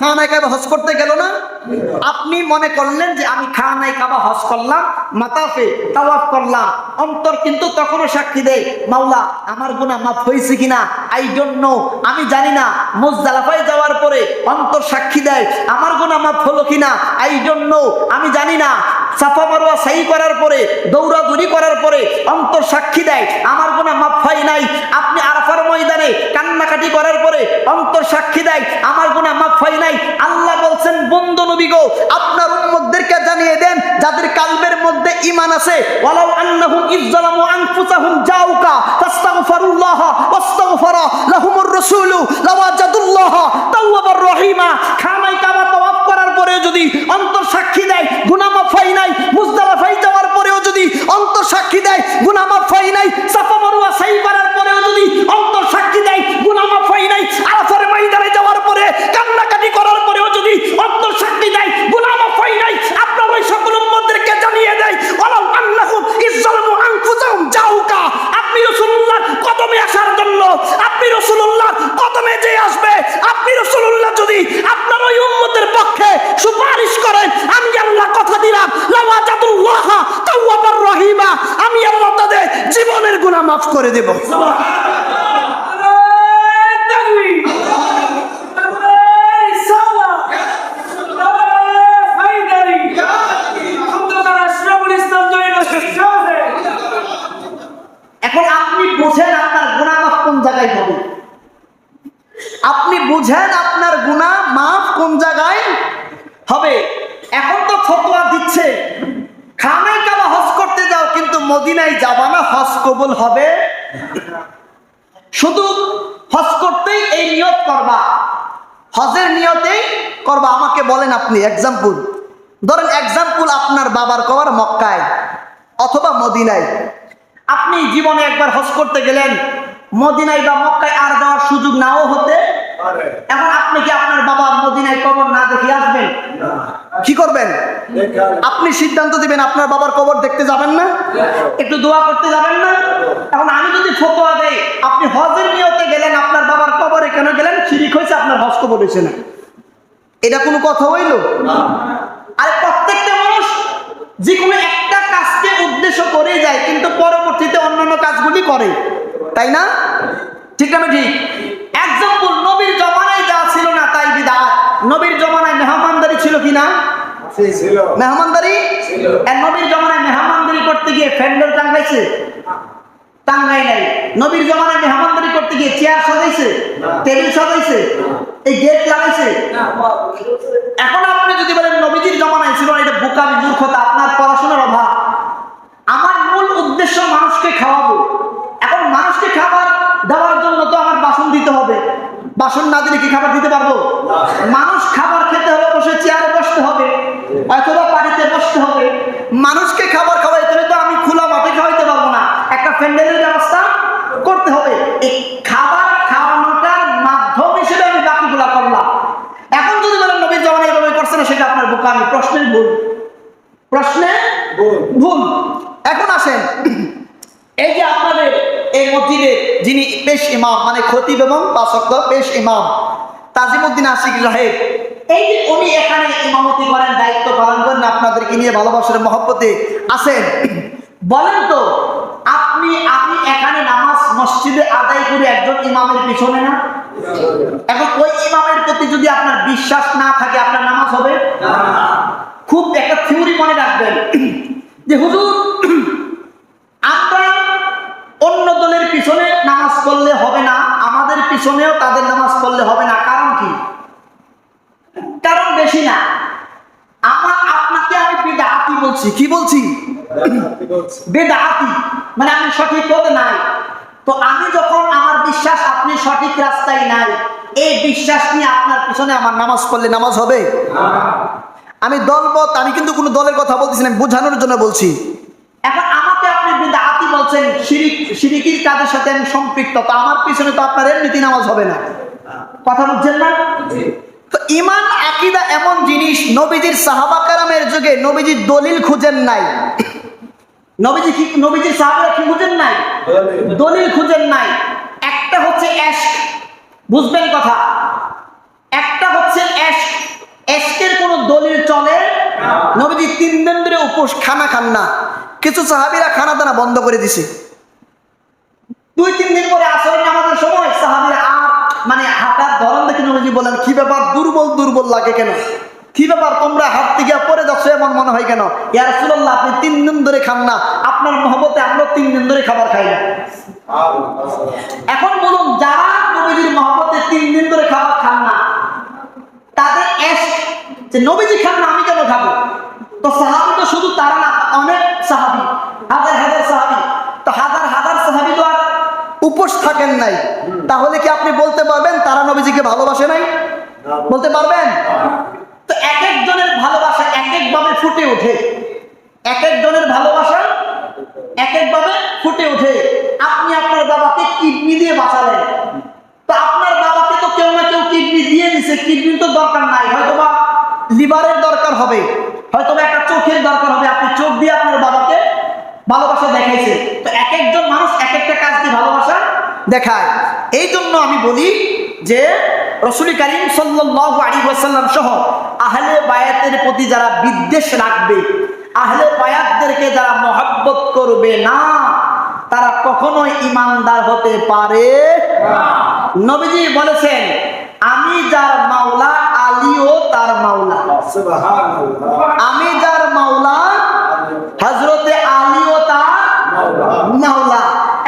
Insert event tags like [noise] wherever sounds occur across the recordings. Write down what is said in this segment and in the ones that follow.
হজ করতে গেল না? আপনি মনে করলেন যে আমি কাবা হজ করলাম, মাতাফে তাওয়াফ করলাম, অন্তর কিন্তু তখনও সাক্ষী দেয়, মাওলা, আমার গুনাহ মাফ হয়েছে কিনা? আই নো আমি জানি না। মুজদালাফায় যাওয়ার পরে অন্তর সাক্ষী দেয়, আমার গুনাহ মাফ হলো কিনা? আই নো আমি জানি না। সাফা মারোয়া সাই করার পরে, দৌড়াদৌড়ি করার পরে অন্তর সাক্ষী দেয়, আমার গুনাহ মাফ হয় নাই। আপনি আরাফার ময়দানে কান্নাকাটি করার পরে অন্তর সাক্ষী দেয় আমার গুনাহ মাফ হয় নাই আল্লাহ বলছেন বন্ধু নবী গো আপনার উম্মতদেরকে জানিয়ে দেন, যাদের কালবের মধ্যে ইমান আছে, ওয়ালাউ আন্নাহুম ইজ্জালামু আনফুসাহুম মাফ করে দেব। এখন আপনি বুঝেন আপনার গুনাহ মাফ কোন জায়গায় হবে? আপনি বুঝেন আপনার গুনাহ মাফ কোন জায়গায় হবে? এখন তো ফতোয়া দিচ্ছে। খানায় কাবা হজ করতে মদিনায় যাবা না, হজ কবুল হবে? শুধু হজ করতেই এই নিয়ত করবা। হজের নিয়তেই করবা। আমাকে বলেন আপনি এক্সাম্পল ধরেন এক্সাম্পল আপনার বাবার কবার মক্কায় অথবা মদিনায়। আপনি জীবনে একবার হজ করতে গেলেন, মদিনায় বা মক্কায় আর যাওয়ার সুযোগ নাও হতে এখন আপনি কি আপনার বাবা মদিনায় কবর না দেখে আসবেন? কি করবেন? আপনি সিদ্ধান্ত দিবেন আপনার বাবার কবর দেখতে যাবেন না? একটু দোয়া করতে যাবেন না? এখন আমি যদি ফতোয়া দেই আপনি হজের নিয়তে গেলেন আপনার বাবার কবরে কেন গেলেন? শিরিক হয়েছে আপনার হজ কবর হয়েছে না। এটা কোনো কথা হইল? আর প্রত্যেকটা মানুষ যে কোনো একটা কাজকে উদ্দেশ্য করে যায় কিন্তু পরবর্তীতে অন্যান্য কাজগুলি করে। তাই না? ঠিক না ঠিক নবীর জমানায় মেহমানদারি ছিল কি না? মেহমানদারি? আর নবীর জমানায় মেহমানদারি করতে গিয়ে ফ্যান্ডল টাঙ্গাইছে? টাঙ্গাই নাই। নবীর জমানায় মেহমানদারি করতে গিয়ে চেয়ার সাজাইছে? টেবিল সাজাইছে? এই গেট লাগাইছে? এখন আপনি যদি বলেন নবীজির জমানায় ছিল না, এটা বোকামি মূর্খতা আপনার পড়াশোনার অভাব। আমার মূল উদ্দেশ্য মানুষকে খাওয়াবো। এখন মানুষকে খাবার দেওয়ার জন্য তো আমার বাসন দিতে হবে। বাসন না দিলে কি খাবার দিতে পারব? মানুষ খাবার খেতে হলে বসে চেয়ারে বসতে হবে অথবা বাড়িতে বসতে হবে। মানুষকে খাবার খাওয়াইতে হলে তো আমি খোলা মাঠে খাওয়াইতে পারব না। একটা প্যান্ডেলের ব্যবস্থা করতে হবে। এই খাবার খাওয়ানোটার মাধ্যম হিসেবে আমি বাকিগুলা করলাম। এখন যদি বলেন নবীর জমানা এভাবে করছে না সেটা আপনার বোকামি প্রশ্নের ভুল। প্রশ্নে ভুল। এখন আসেন। এই যে আপনাদের এই মসজিদে যিনি পেশ ইমাম মানে খতিব এবং পাশক্ত পেশ ইমাম। তাজিমুদ্দিন আশিক সাহেব এই যে উনি এখানে ইমামতি করেন দায়িত্ব পালন করেন আপনাদেরকে নিয়ে ভালোবাসার মহব্বতে আছেন। বলেন তো আপনি আপনি এখানে নামাজ মসজিদে আদায় করে একজন ইমামের পিছনে না? এখন ওই ইমামের প্রতি যদি আপনার বিশ্বাস না থাকে আপনার নামাজ হবে? খুব একটা থিওরি মনে রাখবেন যে হুজুর [clears throat] আমরা অন্য দলের পিছনে নামাজ পড়লে হবে না পিছনেও তাদের নামাজ পড়লে হবে না কারণ কি? কারণ বেশি না। আমার আপনাকে আমি বেদাতি বলছি। কি বলছি? বেদাতি মানে আমি সঠিক পথে নাই। তো আমি যখন আমার বিশ্বাস আপনি সঠিক রাস্তায় নাই এই বিশ্বাস নিয়ে আপনার পিছনে আমার নামাজ পড়লে নামাজ হবে? আমি দলপথ আমি কিন্তু কোনো দলের কথা বলতেছি না বোঝানোর জন্য বলছি। এখন আপনি বলছেন শিরিক কাজের সাথে আমি সম্পৃক্ত তো আমার পিছনে তো আপনার এমনিতে নামাজ হবে না। কথা বুঝছেন না? তো ইমান আকিদা এমন জিনিস নবীজির সাহাবা কারামের যুগে নবীজির দলিল খুঁজেন নাই। নবীজি কি নবীজির কি খুঁজেন নাই? দলিল। খুঁজেন নাই। একটা হচ্ছে অ্যাশ বুঝবেন কথা? একটা হচ্ছে অ্যাশ অ্যাশকের কোনো দলিল চলে? নবীজি তিন দিন ধরে উপোস খানা খান না। কিছু সাহাবিরা খানা দানা বন্ধ করে দিছে। দুই, তিন দিন পরে আসরের নামাজের সময় সাহাবিরা আর মানে হাঁটার ধরন দেখে নবীজি বলেন, কি ব্যাপার? দুর্বল দুর্বল লাগে কেন? কি ব্যাপার? তোমরা হাত থেকে পরে যাচ্ছ এমন মনে হয় কেন? ইয়ার সুল্লাহ আপনি তিন দিন ধরে খান না। আপনার মহব্বতে আমরা তিন দিন ধরে খাবার খাই না। এখন বলুন, যারা নবীজির মহব্বতে তিন দিন ধরে খাবার খান না, তাদের এস যে নবীজি খান না, আমি কেন খাব? তো সাহাবি তো শুধু তারা না, অনেক সাহাবি, হাজার হাজার সাহাবি। তো হাজার হাজার সাহাবি তো আর উপোস থাকেন নাই। তাহলে কি আপনি বলতে পারবেন তারা নবীজিকে ভালোবাসে নাই? বলতে পারবেন? তো এক একজনের ভালোবাসা এক এক একভাবে ফুটে ওঠে। এক একজনের ভালোবাসা এক এক একভাবে ফুটে ওঠে। আপনি আপনার বাবাকে কিডনি দিয়ে বাঁচালেন। তো আপনার বাবাকে তো কেউ না কেউ কিডনি দিয়ে দিছে। কিডনি তো দরকার নাই হয়তো বা লিভারের দরকার হবে। হয়তো একটা চোখের দরকার হবে, আপনি চোখ দিয়ে আপনার বাবাকে ভালোবাসা দেখাইছে। তো এক একজন মানুষ এক একটা কাজ দিয়ে ভালোবাসা দেখায়। এই জন্য আমি বলি যে, রসুল করিম ওয়াসাল্লাম সহ আহলে বায়াতের প্রতি যারা বিদ্বেষ রাখবে, আহলে বায়াতদেরকে যারা মহব্বত করবে না, তারা কখনোই ইমানদার হতে পারে নবীজি বলেছেন, আমি যার মাওলা আলীও তার মাওলা। আমি যার মাওলা হজরতে আলীও তার মাওলা।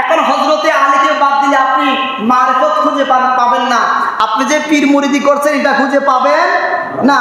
এখন হজরতে আলীকে বাদ দিলে আপনি মারফত খুঁজে পাবেন না। আপনি যে পীর মুরিদি করছেন, এটা খুঁজে পাবেন না।